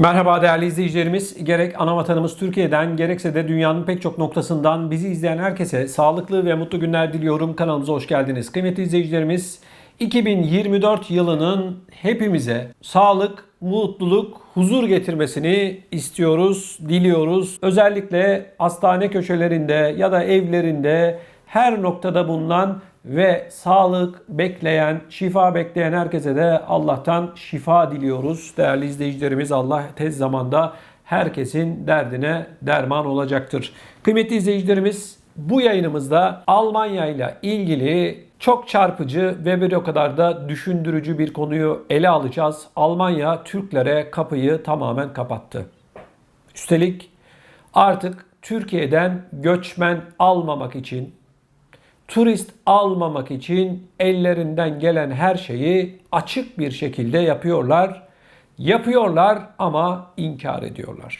Merhaba değerli izleyicilerimiz. Gerek ana vatanımız Türkiye'den gerekse de dünyanın pek çok noktasından bizi izleyen herkese sağlıklı ve mutlu günler diliyorum. Kanalımıza hoş geldiniz. Kıymetli izleyicilerimiz 2024 yılının hepimize sağlık, mutluluk, huzur getirmesini istiyoruz, diliyoruz. Özellikle hastane köşelerinde ya da evlerinde her noktada bulunan ve sağlık bekleyen, şifa bekleyen herkese de Allah'tan şifa diliyoruz. Değerli izleyicilerimiz Allah tez zamanda herkesin derdine derman olacaktır. Kıymetli izleyicilerimiz bu yayınımızda Almanya ile ilgili çok çarpıcı ve bir o kadar da düşündürücü bir konuyu ele alacağız. Almanya Türklere kapıyı tamamen kapattı. Üstelik artık Türkiye'den göçmen almamak için turist almamak için ellerinden gelen her şeyi açık bir şekilde yapıyorlar. Yapıyorlar ama inkar ediyorlar.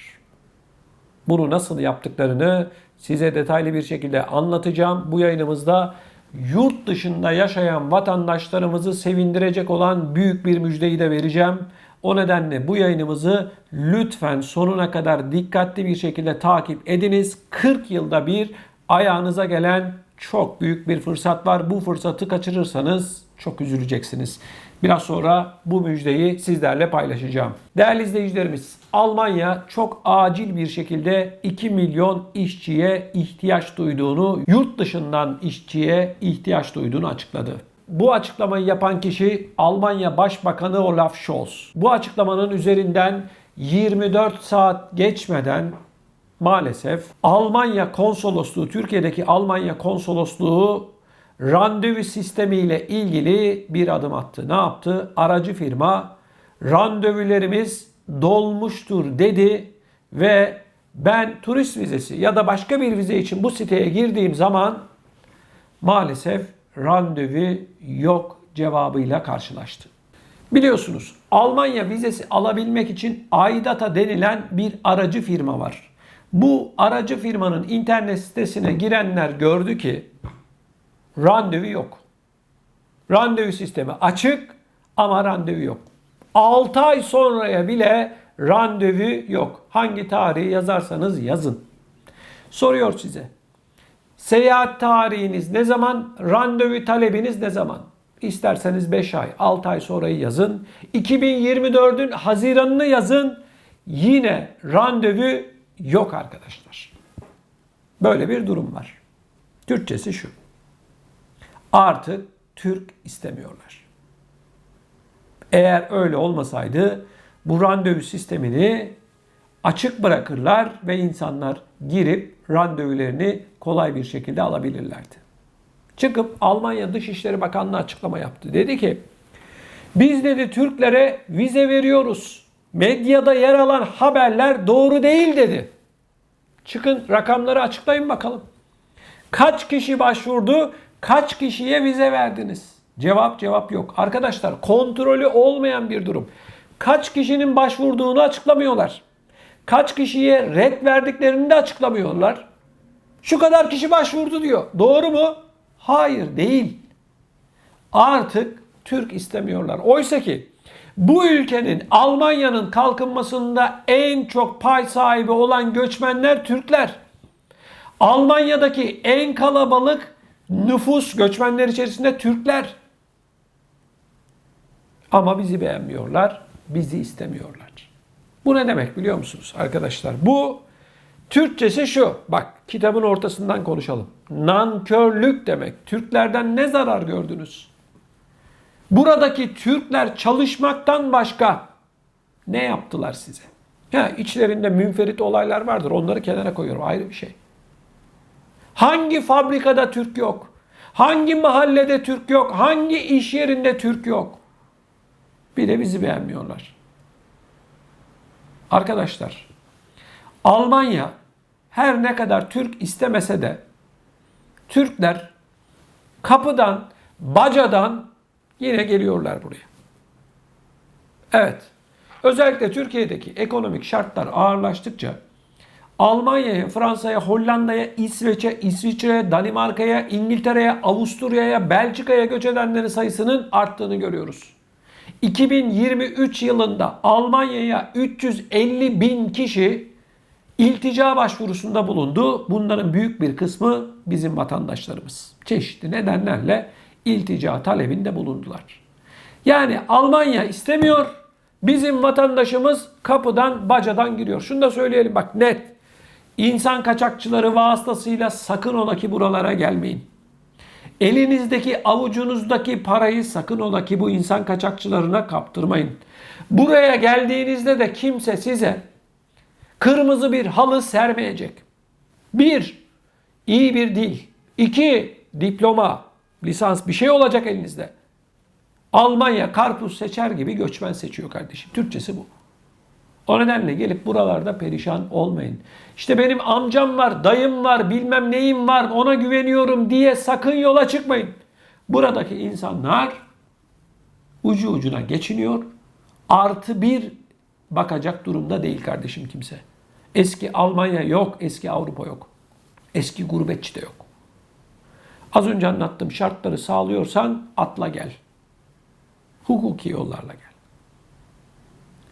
Bunu nasıl yaptıklarını size detaylı bir şekilde anlatacağım. Bu yayınımızda yurt dışında yaşayan vatandaşlarımızı sevindirecek olan büyük bir müjdeyi de vereceğim. O nedenle bu yayınımızı lütfen sonuna kadar dikkatli bir şekilde takip ediniz. 40 yılda bir ayağınıza gelen çok büyük bir fırsat var. Bu fırsatı kaçırırsanız çok üzüleceksiniz. Biraz sonra bu müjdeyi sizlerle paylaşacağım. Değerli izleyicilerimiz, Almanya çok acil bir şekilde 2 milyon işçiye ihtiyaç duyduğunu, yurt dışından işçiye ihtiyaç duyduğunu açıkladı. Bu açıklamayı yapan kişi Almanya Başbakanı Olaf Scholz. Bu açıklamanın üzerinden 24 saat geçmeden maalesef Almanya konsolosluğu, Türkiye'deki Almanya konsolosluğu randevu sistemiyle ilgili bir adım attı. Ne yaptı? Aracı firma randevularımız dolmuştur dedi ve ben turist vizesi ya da başka bir vize için bu siteye girdiğim zaman maalesef randevu yok cevabıyla karşılaştı. Biliyorsunuz Almanya vizesi alabilmek için Aidata denilen bir aracı firma var. Bu aracı firmanın internet sitesine girenler gördü ki randevu yok. Randevu sistemi açık ama randevu yok. 6 ay sonraya bile randevu yok. Hangi tarihi yazarsanız yazın. Soruyor size. Seyahat tarihiniz ne zaman? Randevu talebiniz ne zaman? İsterseniz 5 ay, 6 ay sonrayı yazın. 2024'ün Haziran'ını yazın. Yine randevu yok arkadaşlar. Böyle bir durum var. Türkçesi şu. Artık Türk istemiyorlar. Eğer öyle olmasaydı bu randevu sistemini açık bırakırlar ve insanlar girip randevularını kolay bir şekilde alabilirlerdi. Çıkıp Almanya Dışişleri Bakanlığı açıklama yaptı. Dedi ki biz dedi Türklere vize veriyoruz. Medyada yer alan haberler doğru değil dedi. Çıkın rakamları açıklayın bakalım. Kaç kişi başvurdu? Kaç kişiye vize verdiniz? Cevap cevap yok. Arkadaşlar kontrolü olmayan bir durum. Kaç kişinin başvurduğunu açıklamıyorlar. Kaç kişiye red verdiklerini de açıklamıyorlar. Şu kadar kişi başvurdu diyor. Doğru mu? Hayır değil. Artık Türk istemiyorlar. Oysa ki bu ülkenin Almanya'nın kalkınmasında en çok pay sahibi olan göçmenler Türkler. Almanya'daki en kalabalık nüfus göçmenler içerisinde Türkler. Ama bizi beğenmiyorlar, bizi istemiyorlar. Bu ne demek biliyor musunuz arkadaşlar? Bu Türkçesi şu. Bak kitabın ortasından konuşalım. Nankörlük demek. Türklerden ne zarar gördünüz? Buradaki Türkler çalışmaktan başka ne yaptılar size? Ya içlerinde münferit olaylar vardır. Onları kenara koyuyorum. Ayrı bir şey. Hangi fabrikada Türk yok? Hangi mahallede Türk yok? Hangi iş yerinde Türk yok? Bir de bizi beğenmiyorlar. Arkadaşlar, Almanya her ne kadar Türk istemese de Türkler kapıdan, bacadan yine geliyorlar buraya. Evet. Özellikle Türkiye'deki ekonomik şartlar ağırlaştıkça Almanya'ya, Fransa'ya, Hollanda'ya, İsveç'e, İsviçre'ye, Danimarka'ya, İngiltere'ye, Avusturya'ya, Belçika'ya göç edenlerin sayısının arttığını görüyoruz. 2023 yılında Almanya'ya 350 bin kişi iltica başvurusunda bulundu. Bunların büyük bir kısmı bizim vatandaşlarımız. Çeşitli nedenlerle iltica talebinde bulundular. Yani Almanya istemiyor. Bizim vatandaşımız kapıdan bacadan giriyor. Şunu da söyleyelim bak net. İnsan kaçakçıları vasıtasıyla sakın ola ki buralara gelmeyin. Elinizdeki avucunuzdaki parayı sakın ola ki bu insan kaçakçılarına kaptırmayın. Buraya geldiğinizde de kimse size kırmızı bir halı sermeyecek. Bir, iyi bir dil. İki, diploma, lisans bir şey olacak elinizde. Almanya karpuz seçer gibi göçmen seçiyor kardeşim. Türkçesi bu. O nedenle gelip buralarda perişan olmayın. İşte benim amcam var, dayım var, bilmem neyim var, ona güveniyorum diye sakın yola çıkmayın. Buradaki insanlar ucu ucuna geçiniyor. Artı bir bakacak durumda değil kardeşim kimse. Eski Almanya yok, eski Avrupa yok. Eski gurbetçi de yok. Az önce anlattığım şartları sağlıyorsan atla gel. Hukuki yollarla gel.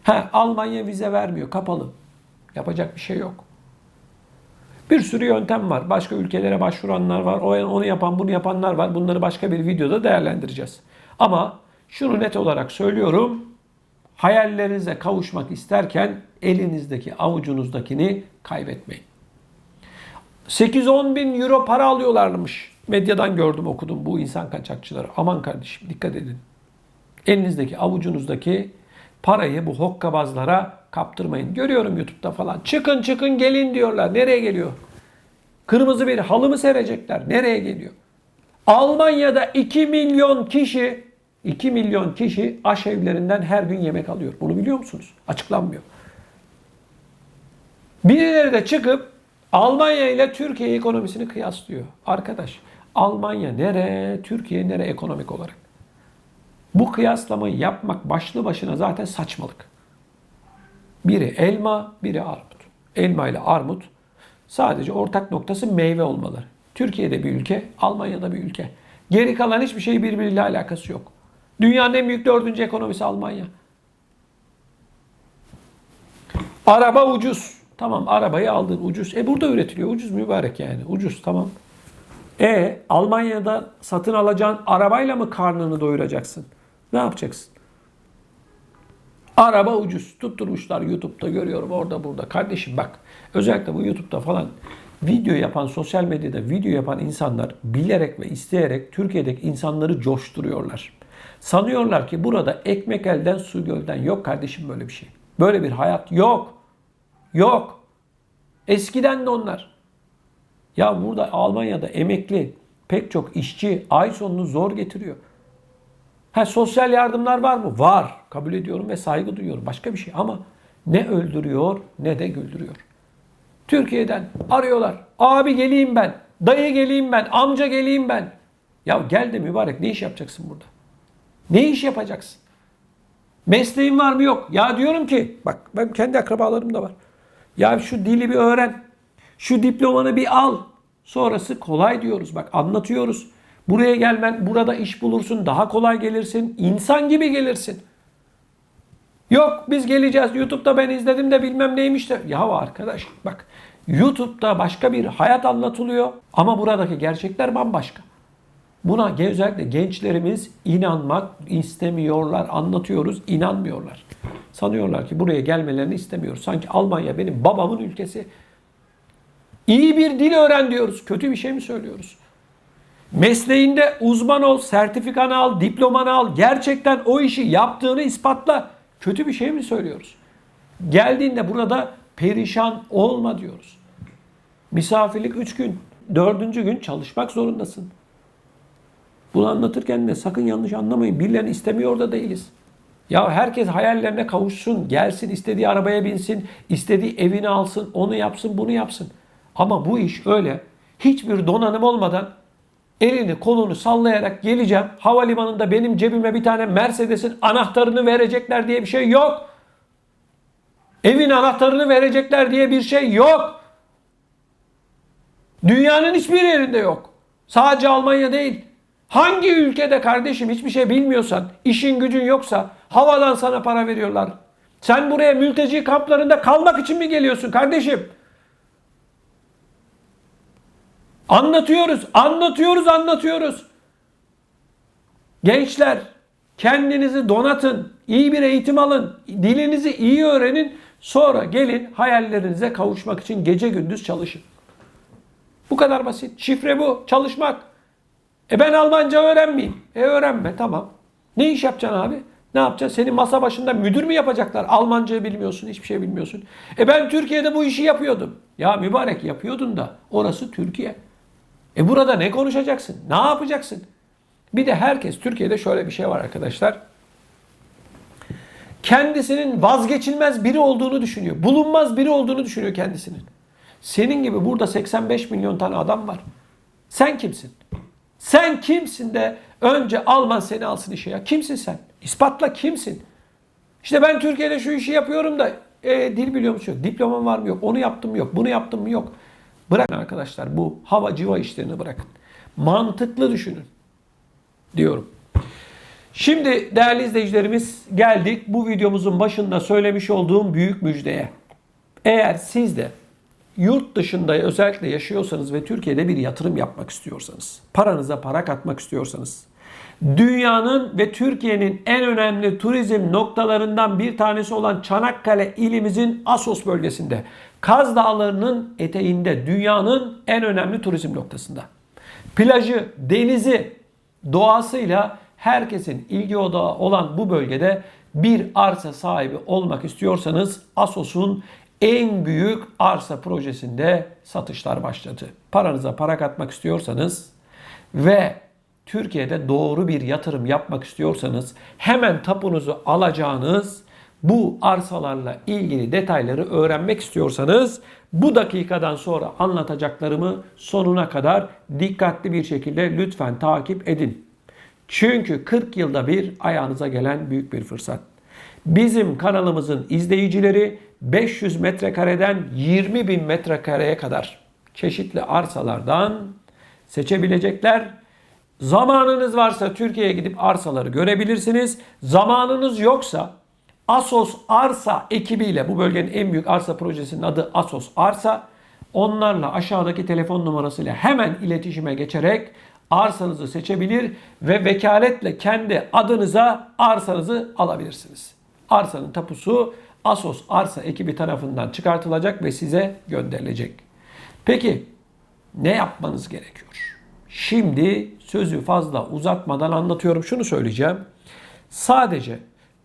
Ha, Almanya vize vermiyor, kapalı. Yapacak bir şey yok. Bir sürü yöntem var. Başka ülkelere başvuranlar var. Onu yapan, bunu yapanlar var. Bunları başka bir videoda değerlendireceğiz. Ama şunu net olarak söylüyorum. Hayallerinize kavuşmak isterken elinizdeki avucunuzdakini kaybetmeyin. 8-10 bin euro para alıyorlarmış. Medyadan gördüm okudum bu insan kaçakçıları. Aman kardeşim dikkat edin. Elinizdeki avucunuzdaki parayı bu hokkabazlara kaptırmayın. Görüyorum YouTube'da falan. Çıkın çıkın gelin diyorlar. Nereye geliyor? Kırmızı bir halı mı serecekler? Nereye geliyor? Almanya'da 2 milyon kişi 2 milyon kişi aşevlerinden her gün yemek alıyor. Bunu biliyor musunuz? Açıklanmıyor. Birileri de çıkıp Almanya ile Türkiye ekonomisini kıyaslıyor. Arkadaş Almanya nere, Türkiye nere ekonomik olarak? Bu kıyaslamayı yapmak başlı başına zaten saçmalık. Biri elma, biri armut. Elma ile armut sadece ortak noktası meyve olmaları. Türkiye'de bir ülke, Almanya'da bir ülke. Geri kalan hiçbir şey birbiriyle alakası yok. Dünyanın en büyük dördüncü ekonomisi Almanya. Araba ucuz. Tamam arabayı aldın ucuz. E burada üretiliyor. Ucuz mübarek yani. Ucuz tamam. E Almanya'da satın alacağın arabayla mı karnını doyuracaksın? Ne yapacaksın? Araba ucuz. Tutturmuşlar YouTube'da görüyorum orada burada. Kardeşim bak özellikle bu YouTube'da falan video yapan, sosyal medyada video yapan insanlar bilerek ve isteyerek Türkiye'deki insanları coşturuyorlar. Sanıyorlar ki burada ekmek elden su gölden yok kardeşim böyle bir şey. Böyle bir hayat yok. Yok. Eskiden de onlar. Ya burada Almanya'da emekli pek çok işçi ay sonunu zor getiriyor. Ha sosyal yardımlar var mı? Var. Kabul ediyorum ve saygı duyuyorum. Başka bir şey ama ne öldürüyor ne de güldürüyor. Türkiye'den arıyorlar. Abi geleyim ben. Dayı geleyim ben. Amca geleyim ben. Ya gel de mübarek ne iş yapacaksın burada? Ne iş yapacaksın? Mesleğin var mı yok? Ya diyorum ki bak ben kendi akrabalarım da var. Ya şu dili bir öğren. Şu diplomanı bir al. Sonrası kolay diyoruz. Bak anlatıyoruz. Buraya gelmen, burada iş bulursun, daha kolay gelirsin. insan gibi gelirsin. Yok biz geleceğiz. YouTube'da ben izledim de bilmem neymiş de. Ya arkadaş bak YouTube'da başka bir hayat anlatılıyor ama buradaki gerçekler bambaşka. Buna özellikle gençlerimiz inanmak istemiyorlar. Anlatıyoruz, inanmıyorlar. Sanıyorlar ki buraya gelmelerini istemiyoruz. Sanki Almanya benim babamın ülkesi. İyi bir dil öğren diyoruz. Kötü bir şey mi söylüyoruz? Mesleğinde uzman ol, sertifikanı al, diplomanı al. Gerçekten o işi yaptığını ispatla. Kötü bir şey mi söylüyoruz? Geldiğinde burada perişan olma diyoruz. Misafirlik 3 gün. Dördüncü gün çalışmak zorundasın. Bunu anlatırken de sakın yanlış anlamayın. Birilerini istemiyor da değiliz. Ya herkes hayallerine kavuşsun, gelsin, istediği arabaya binsin, istediği evini alsın, onu yapsın, bunu yapsın. Ama bu iş öyle hiçbir donanım olmadan elini kolunu sallayarak geleceğim. Havalimanında benim cebime bir tane Mercedes'in anahtarını verecekler diye bir şey yok. Evin anahtarını verecekler diye bir şey yok. Dünyanın hiçbir yerinde yok. Sadece Almanya değil. Hangi ülkede kardeşim hiçbir şey bilmiyorsan, işin gücün yoksa havadan sana para veriyorlar. Sen buraya mülteci kamplarında kalmak için mi geliyorsun kardeşim? Anlatıyoruz, anlatıyoruz, anlatıyoruz. Gençler kendinizi donatın, iyi bir eğitim alın, dilinizi iyi öğrenin. Sonra gelin hayallerinize kavuşmak için gece gündüz çalışın. Bu kadar basit. Şifre bu. Çalışmak. E ben Almanca öğrenmeyeyim. E öğrenme tamam. Ne iş yapacaksın abi? Ne yapacaksın? Seni masa başında müdür mü yapacaklar? Almancayı bilmiyorsun, hiçbir şey bilmiyorsun. E ben Türkiye'de bu işi yapıyordum. Ya mübarek yapıyordun da orası Türkiye. E burada ne konuşacaksın? Ne yapacaksın? Bir de herkes Türkiye'de şöyle bir şey var arkadaşlar. Kendisinin vazgeçilmez biri olduğunu düşünüyor. Bulunmaz biri olduğunu düşünüyor kendisinin. Senin gibi burada 85 milyon tane adam var. Sen kimsin? Sen kimsin de önce Alman seni alsın işe ya? Kimsin sen? İspatla kimsin? İşte ben Türkiye'de şu işi yapıyorum da e, dil biliyor musun? Yok. Diplomam var mı? Yok. Onu yaptım mı? Yok. Bunu yaptım mı? Yok. Bırakın arkadaşlar bu hava civa işlerini bırakın. Mantıklı düşünün diyorum. Şimdi değerli izleyicilerimiz geldik bu videomuzun başında söylemiş olduğum büyük müjdeye. Eğer siz de yurt dışında özellikle yaşıyorsanız ve Türkiye'de bir yatırım yapmak istiyorsanız, paranıza para katmak istiyorsanız, dünyanın ve Türkiye'nin en önemli turizm noktalarından bir tanesi olan Çanakkale ilimizin Asos bölgesinde, Kaz Dağları'nın eteğinde dünyanın en önemli turizm noktasında. Plajı, denizi, doğasıyla herkesin ilgi odağı olan bu bölgede bir arsa sahibi olmak istiyorsanız Asos'un en büyük arsa projesinde satışlar başladı. Paranıza para katmak istiyorsanız ve Türkiye'de doğru bir yatırım yapmak istiyorsanız hemen tapunuzu alacağınız bu arsalarla ilgili detayları öğrenmek istiyorsanız bu dakikadan sonra anlatacaklarımı sonuna kadar dikkatli bir şekilde lütfen takip edin. Çünkü 40 yılda bir ayağınıza gelen büyük bir fırsat. Bizim kanalımızın izleyicileri 500 metrekareden 20 bin metrekareye kadar çeşitli arsalardan seçebilecekler. Zamanınız varsa Türkiye'ye gidip arsaları görebilirsiniz. Zamanınız yoksa Asos Arsa ekibiyle bu bölgenin en büyük arsa projesinin adı Asos Arsa. Onlarla aşağıdaki telefon numarasıyla hemen iletişime geçerek arsanızı seçebilir ve vekaletle kendi adınıza arsanızı alabilirsiniz. Arsanın tapusu Asos Arsa ekibi tarafından çıkartılacak ve size gönderilecek. Peki ne yapmanız gerekiyor? Şimdi sözü fazla uzatmadan anlatıyorum. Şunu söyleyeceğim. Sadece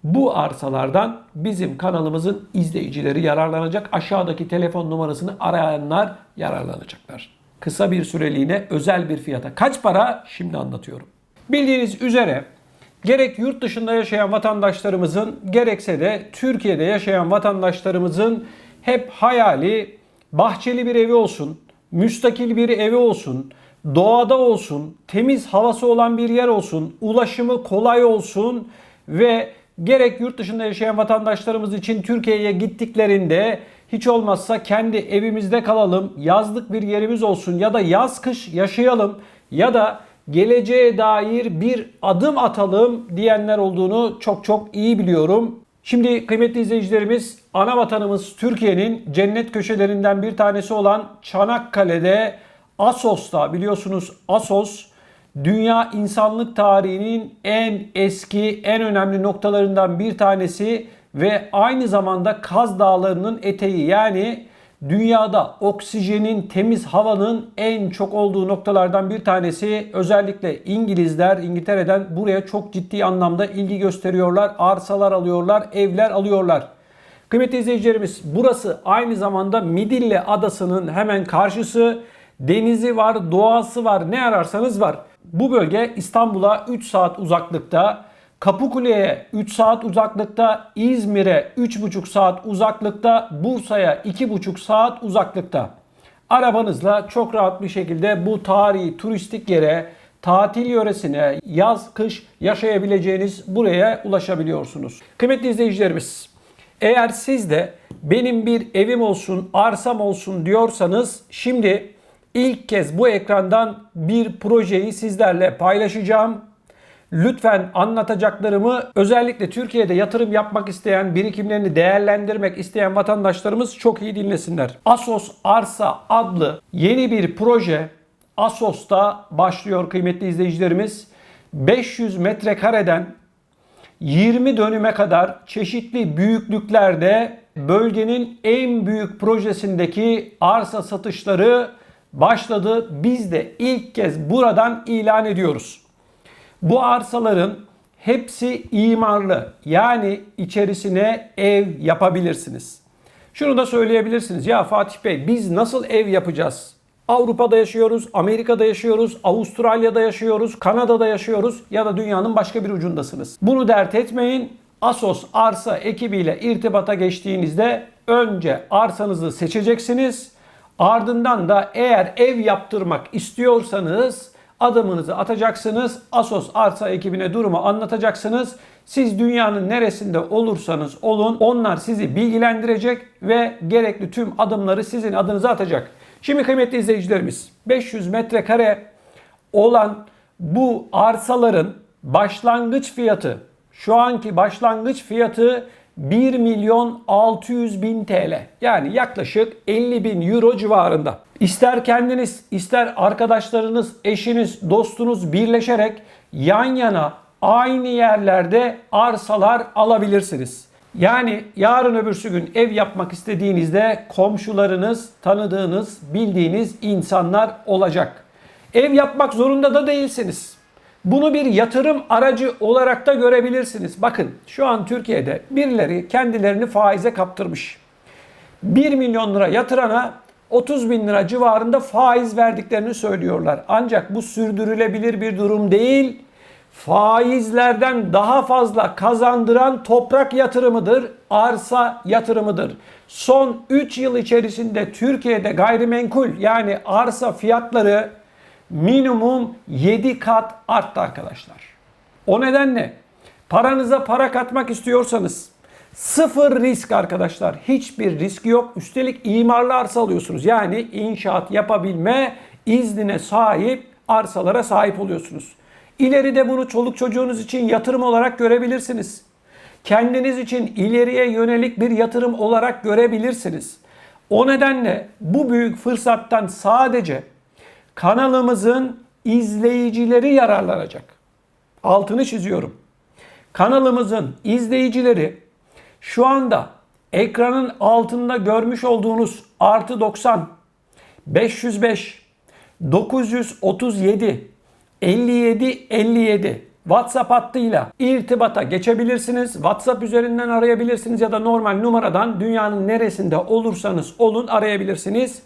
bu arsalardan bizim kanalımızın izleyicileri yararlanacak. Aşağıdaki telefon numarasını arayanlar yararlanacaklar. Kısa bir süreliğine özel bir fiyata. Kaç para? Şimdi anlatıyorum. Bildiğiniz üzere gerek yurt dışında yaşayan vatandaşlarımızın gerekse de Türkiye'de yaşayan vatandaşlarımızın hep hayali bahçeli bir evi olsun, müstakil bir evi olsun, doğada olsun, temiz havası olan bir yer olsun, ulaşımı kolay olsun ve gerek yurt dışında yaşayan vatandaşlarımız için Türkiye'ye gittiklerinde hiç olmazsa kendi evimizde kalalım, yazlık bir yerimiz olsun ya da yaz kış yaşayalım ya da geleceğe dair bir adım atalım diyenler olduğunu çok çok iyi biliyorum. Şimdi kıymetli izleyicilerimiz ana vatanımız Türkiye'nin cennet köşelerinden bir tanesi olan Çanakkale'de Asos'ta biliyorsunuz Asos dünya insanlık tarihinin en eski, en önemli noktalarından bir tanesi ve aynı zamanda Kaz Dağları'nın eteği yani dünyada oksijenin, temiz havanın en çok olduğu noktalardan bir tanesi. Özellikle İngilizler İngiltere'den buraya çok ciddi anlamda ilgi gösteriyorlar. Arsalar alıyorlar, evler alıyorlar. Kıymetli izleyicilerimiz burası aynı zamanda Midilli Adası'nın hemen karşısı. Denizi var, doğası var, ne ararsanız var. Bu bölge İstanbul'a 3 saat uzaklıkta. Kapıkule'ye 3 saat uzaklıkta, İzmir'e 3,5 saat uzaklıkta, Bursa'ya 2,5 saat uzaklıkta. Arabanızla çok rahat bir şekilde bu tarihi turistik yere, tatil yöresine, yaz, kış yaşayabileceğiniz buraya ulaşabiliyorsunuz. Kıymetli izleyicilerimiz, eğer siz de benim bir evim olsun, arsam olsun diyorsanız şimdi ilk kez bu ekrandan bir projeyi sizlerle paylaşacağım. Lütfen anlatacaklarımı özellikle Türkiye'de yatırım yapmak isteyen, birikimlerini değerlendirmek isteyen vatandaşlarımız çok iyi dinlesinler. Asos Arsa adlı yeni bir proje Asos'ta başlıyor kıymetli izleyicilerimiz. 500 metrekareden 20 dönüme kadar çeşitli büyüklüklerde bölgenin en büyük projesindeki arsa satışları başladı. Biz de ilk kez buradan ilan ediyoruz. Bu arsaların hepsi imarlı. Yani içerisine ev yapabilirsiniz. Şunu da söyleyebilirsiniz. Ya Fatih Bey biz nasıl ev yapacağız? Avrupa'da yaşıyoruz, Amerika'da yaşıyoruz, Avustralya'da yaşıyoruz, Kanada'da yaşıyoruz ya da dünyanın başka bir ucundasınız. Bunu dert etmeyin. Asos arsa ekibiyle irtibata geçtiğinizde önce arsanızı seçeceksiniz. Ardından da eğer ev yaptırmak istiyorsanız adımınızı atacaksınız. Asos arsa ekibine durumu anlatacaksınız. Siz dünyanın neresinde olursanız olun onlar sizi bilgilendirecek ve gerekli tüm adımları sizin adınıza atacak. Şimdi kıymetli izleyicilerimiz 500 metrekare olan bu arsaların başlangıç fiyatı şu anki başlangıç fiyatı 1 milyon 600 bin TL. Yani yaklaşık 50 bin euro civarında. İster kendiniz, ister arkadaşlarınız, eşiniz, dostunuz birleşerek yan yana aynı yerlerde arsalar alabilirsiniz. Yani yarın öbürsü gün ev yapmak istediğinizde komşularınız, tanıdığınız, bildiğiniz insanlar olacak. Ev yapmak zorunda da değilsiniz. Bunu bir yatırım aracı olarak da görebilirsiniz. Bakın şu an Türkiye'de birileri kendilerini faize kaptırmış. 1 milyon lira yatırana 30 bin lira civarında faiz verdiklerini söylüyorlar. Ancak bu sürdürülebilir bir durum değil. Faizlerden daha fazla kazandıran toprak yatırımıdır, arsa yatırımıdır. Son 3 yıl içerisinde Türkiye'de gayrimenkul yani arsa fiyatları minimum 7 kat arttı arkadaşlar. O nedenle paranıza para katmak istiyorsanız sıfır risk arkadaşlar. Hiçbir risk yok. Üstelik imarlı arsa alıyorsunuz. Yani inşaat yapabilme iznine sahip arsalara sahip oluyorsunuz. İleride bunu çoluk çocuğunuz için yatırım olarak görebilirsiniz. Kendiniz için ileriye yönelik bir yatırım olarak görebilirsiniz. O nedenle bu büyük fırsattan sadece kanalımızın izleyicileri yararlanacak. Altını çiziyorum. Kanalımızın izleyicileri şu anda ekranın altında görmüş olduğunuz artı 90, 505, 937, 57 57 WhatsApp hattıyla irtibata geçebilirsiniz. WhatsApp üzerinden arayabilirsiniz ya da normal numaradan dünyanın neresinde olursanız olun arayabilirsiniz.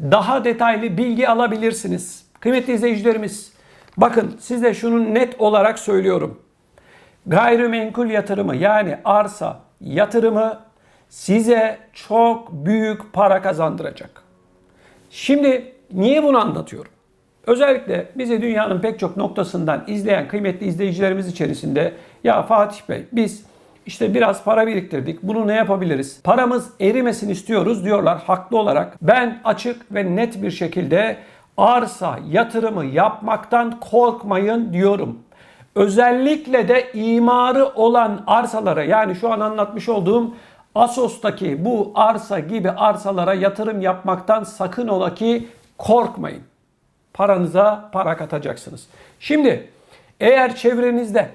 Daha detaylı bilgi alabilirsiniz. Kıymetli izleyicilerimiz, bakın size şunu net olarak söylüyorum. Gayrimenkul yatırımı yani arsa yatırımı size çok büyük para kazandıracak. Şimdi niye bunu anlatıyorum? Özellikle bizi dünyanın pek çok noktasından izleyen kıymetli izleyicilerimiz içerisinde ya Fatih Bey biz işte biraz para biriktirdik. Bunu ne yapabiliriz? Paramız erimesin istiyoruz diyorlar haklı olarak. Ben açık ve net bir şekilde arsa yatırımı yapmaktan korkmayın diyorum. Özellikle de imarı olan arsalara yani şu an anlatmış olduğum Asos'taki bu arsa gibi arsalara yatırım yapmaktan sakın ola ki korkmayın paranıza para katacaksınız. Şimdi eğer çevrenizde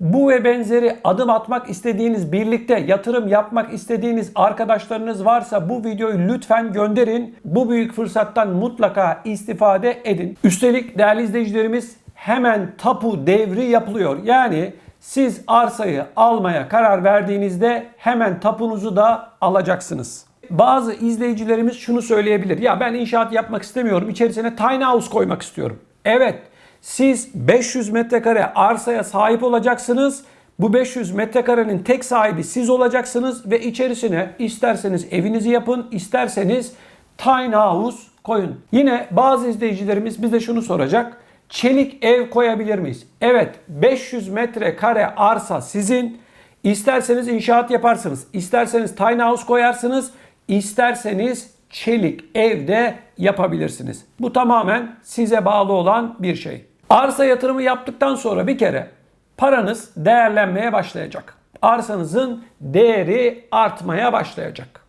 bu ve benzeri adım atmak istediğiniz, birlikte yatırım yapmak istediğiniz arkadaşlarınız varsa bu videoyu lütfen gönderin. Bu büyük fırsattan mutlaka istifade edin. Üstelik değerli izleyicilerimiz hemen tapu devri yapılıyor. Yani siz arsayı almaya karar verdiğinizde hemen tapunuzu da alacaksınız. Bazı izleyicilerimiz şunu söyleyebilir. Ya ben inşaat yapmak istemiyorum. İçerisine tiny house koymak istiyorum. Evet. Siz 500 metrekare arsaya sahip olacaksınız. Bu 500 metrekarenin tek sahibi siz olacaksınız ve içerisine isterseniz evinizi yapın, isterseniz tiny house koyun. Yine bazı izleyicilerimiz bize şunu soracak. Çelik ev koyabilir miyiz? Evet, 500 metrekare arsa sizin. İsterseniz inşaat yaparsınız, isterseniz tiny house koyarsınız, İsterseniz çelik evde yapabilirsiniz. Bu tamamen size bağlı olan bir şey. Arsa yatırımı yaptıktan sonra bir kere paranız değerlenmeye başlayacak. Arsanızın değeri artmaya başlayacak.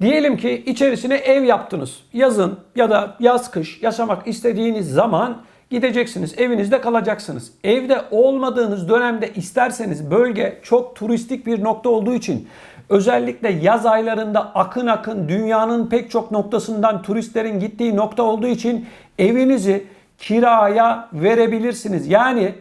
Diyelim ki içerisine ev yaptınız. Yazın ya da yaz kış yaşamak istediğiniz zaman gideceksiniz. Evinizde kalacaksınız. Evde olmadığınız dönemde isterseniz bölge çok turistik bir nokta olduğu için özellikle yaz aylarında akın akın dünyanın pek çok noktasından turistlerin gittiği nokta olduğu için evinizi kiraya verebilirsiniz. Yani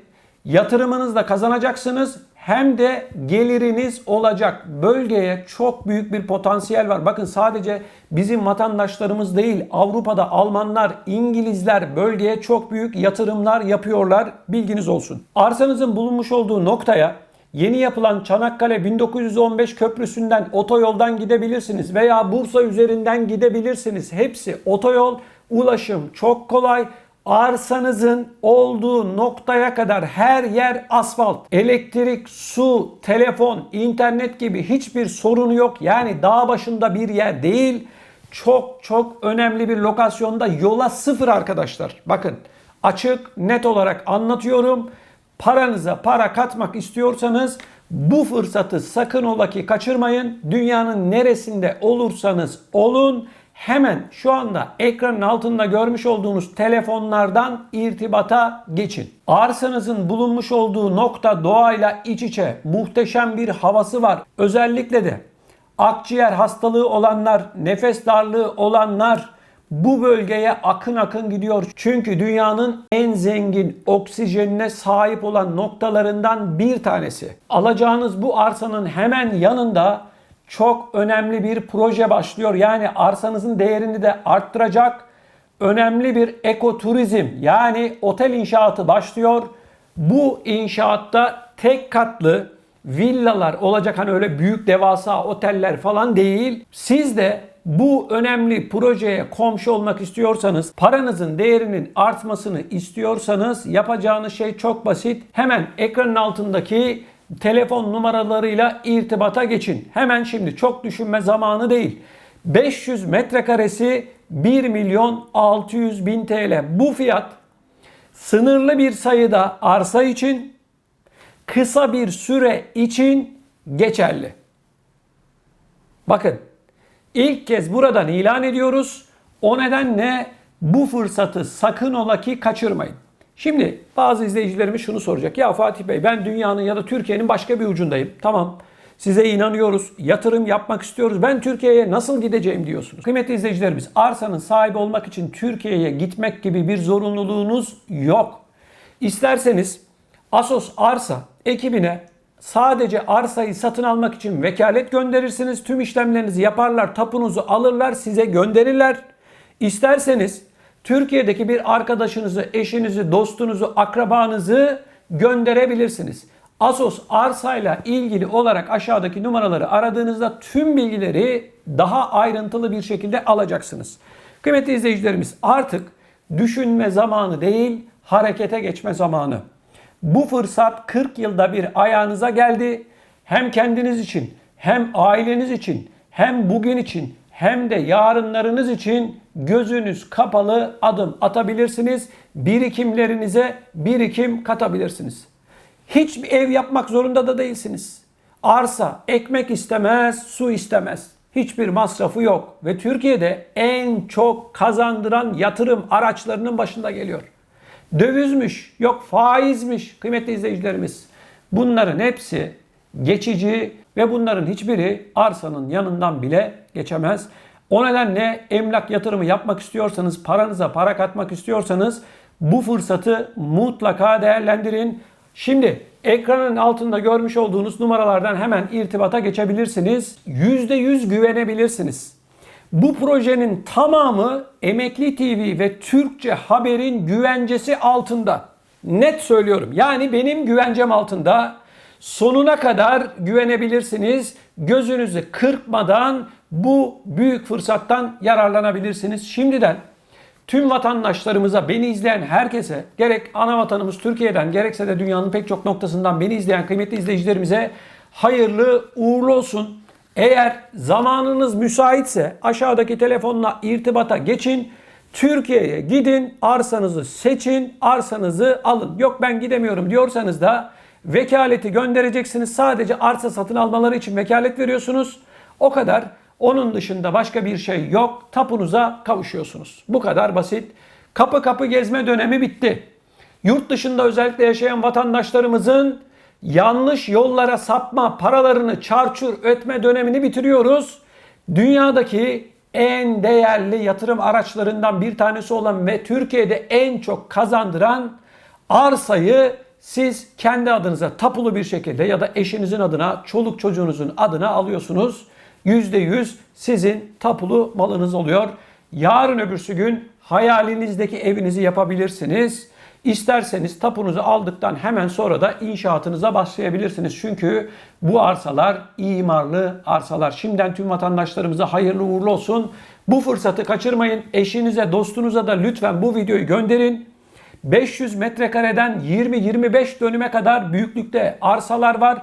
yatırımınızı da kazanacaksınız hem de geliriniz olacak. Bölgeye çok büyük bir potansiyel var. Bakın sadece bizim vatandaşlarımız değil Avrupa'da Almanlar, İngilizler bölgeye çok büyük yatırımlar yapıyorlar. Bilginiz olsun. Arsanızın bulunmuş olduğu noktaya Yeni yapılan Çanakkale 1915 köprüsünden otoyoldan gidebilirsiniz veya Bursa üzerinden gidebilirsiniz. Hepsi otoyol, ulaşım çok kolay. Arsanızın olduğu noktaya kadar her yer asfalt. Elektrik, su, telefon, internet gibi hiçbir sorunu yok. Yani dağ başında bir yer değil. Çok çok önemli bir lokasyonda yola sıfır arkadaşlar. Bakın açık net olarak anlatıyorum. Paranıza para katmak istiyorsanız bu fırsatı sakın ola ki kaçırmayın. Dünyanın neresinde olursanız olun hemen şu anda ekranın altında görmüş olduğunuz telefonlardan irtibata geçin. Arsanızın bulunmuş olduğu nokta doğayla iç içe muhteşem bir havası var. Özellikle de akciğer hastalığı olanlar, nefes darlığı olanlar bu bölgeye akın akın gidiyor. Çünkü dünyanın en zengin oksijenine sahip olan noktalarından bir tanesi. Alacağınız bu arsanın hemen yanında çok önemli bir proje başlıyor. Yani arsanızın değerini de arttıracak önemli bir ekoturizm yani otel inşaatı başlıyor. Bu inşaatta tek katlı villalar olacak hani öyle büyük devasa oteller falan değil. Siz de bu önemli projeye komşu olmak istiyorsanız, paranızın değerinin artmasını istiyorsanız yapacağınız şey çok basit. Hemen ekranın altındaki telefon numaralarıyla irtibata geçin. Hemen şimdi çok düşünme zamanı değil. 500 metrekaresi 1 milyon 600 bin TL. Bu fiyat sınırlı bir sayıda arsa için kısa bir süre için geçerli. Bakın ilk kez buradan ilan ediyoruz. O nedenle bu fırsatı sakın ola ki kaçırmayın. Şimdi bazı izleyicilerimiz şunu soracak. Ya Fatih Bey ben dünyanın ya da Türkiye'nin başka bir ucundayım. Tamam size inanıyoruz. Yatırım yapmak istiyoruz. Ben Türkiye'ye nasıl gideceğim diyorsunuz. Kıymetli izleyicilerimiz arsanın sahibi olmak için Türkiye'ye gitmek gibi bir zorunluluğunuz yok. İsterseniz Asos Arsa ekibine sadece arsayı satın almak için vekalet gönderirsiniz. Tüm işlemlerinizi yaparlar, tapunuzu alırlar, size gönderirler. İsterseniz Türkiye'deki bir arkadaşınızı, eşinizi, dostunuzu, akrabanızı gönderebilirsiniz. Asos arsayla ilgili olarak aşağıdaki numaraları aradığınızda tüm bilgileri daha ayrıntılı bir şekilde alacaksınız. Kıymetli izleyicilerimiz artık düşünme zamanı değil, harekete geçme zamanı. Bu fırsat 40 yılda bir ayağınıza geldi. Hem kendiniz için, hem aileniz için, hem bugün için, hem de yarınlarınız için gözünüz kapalı adım atabilirsiniz. Birikimlerinize birikim katabilirsiniz. Hiçbir ev yapmak zorunda da değilsiniz. Arsa, ekmek istemez, su istemez. Hiçbir masrafı yok ve Türkiye'de en çok kazandıran yatırım araçlarının başında geliyor. Dövizmiş, yok faizmiş kıymetli izleyicilerimiz. Bunların hepsi geçici ve bunların hiçbiri arsanın yanından bile geçemez. O nedenle emlak yatırımı yapmak istiyorsanız, paranıza para katmak istiyorsanız bu fırsatı mutlaka değerlendirin. Şimdi ekranın altında görmüş olduğunuz numaralardan hemen irtibata geçebilirsiniz. %100 güvenebilirsiniz. Bu projenin tamamı Emekli TV ve Türkçe Haber'in güvencesi altında. Net söylüyorum. Yani benim güvencem altında. Sonuna kadar güvenebilirsiniz. Gözünüzü kırpmadan bu büyük fırsattan yararlanabilirsiniz. Şimdiden tüm vatandaşlarımıza, beni izleyen herkese, gerek ana vatanımız Türkiye'den, gerekse de dünyanın pek çok noktasından beni izleyen kıymetli izleyicilerimize hayırlı uğurlu olsun. Eğer zamanınız müsaitse aşağıdaki telefonla irtibata geçin. Türkiye'ye gidin, arsanızı seçin, arsanızı alın. Yok ben gidemiyorum diyorsanız da vekaleti göndereceksiniz. Sadece arsa satın almaları için vekalet veriyorsunuz. O kadar. Onun dışında başka bir şey yok. Tapunuza kavuşuyorsunuz. Bu kadar basit. Kapı kapı gezme dönemi bitti. Yurt dışında özellikle yaşayan vatandaşlarımızın yanlış yollara sapma, paralarını çarçur etme dönemini bitiriyoruz. Dünyadaki en değerli yatırım araçlarından bir tanesi olan ve Türkiye'de en çok kazandıran arsayı siz kendi adınıza tapulu bir şekilde ya da eşinizin adına, çoluk çocuğunuzun adına alıyorsunuz. %100 sizin tapulu malınız oluyor. Yarın öbürsü gün hayalinizdeki evinizi yapabilirsiniz. İsterseniz tapunuzu aldıktan hemen sonra da inşaatınıza başlayabilirsiniz. Çünkü bu arsalar imarlı arsalar. Şimdiden tüm vatandaşlarımıza hayırlı uğurlu olsun. Bu fırsatı kaçırmayın. Eşinize, dostunuza da lütfen bu videoyu gönderin. 500 metrekareden 20-25 dönüme kadar büyüklükte arsalar var.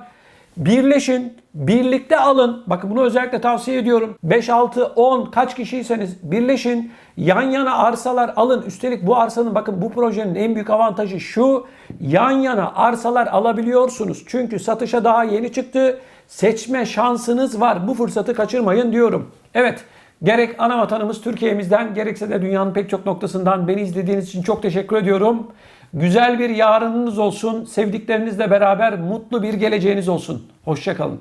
Birleşin, birlikte alın. Bakın bunu özellikle tavsiye ediyorum. 5, 6, 10 kaç kişiyseniz birleşin. Yan yana arsalar alın. Üstelik bu arsanın bakın bu projenin en büyük avantajı şu. Yan yana arsalar alabiliyorsunuz. Çünkü satışa daha yeni çıktı. Seçme şansınız var. Bu fırsatı kaçırmayın diyorum. Evet. Gerek ana vatanımız Türkiye'mizden gerekse de dünyanın pek çok noktasından beni izlediğiniz için çok teşekkür ediyorum. Güzel bir yarınınız olsun. Sevdiklerinizle beraber mutlu bir geleceğiniz olsun. Hoşçakalın.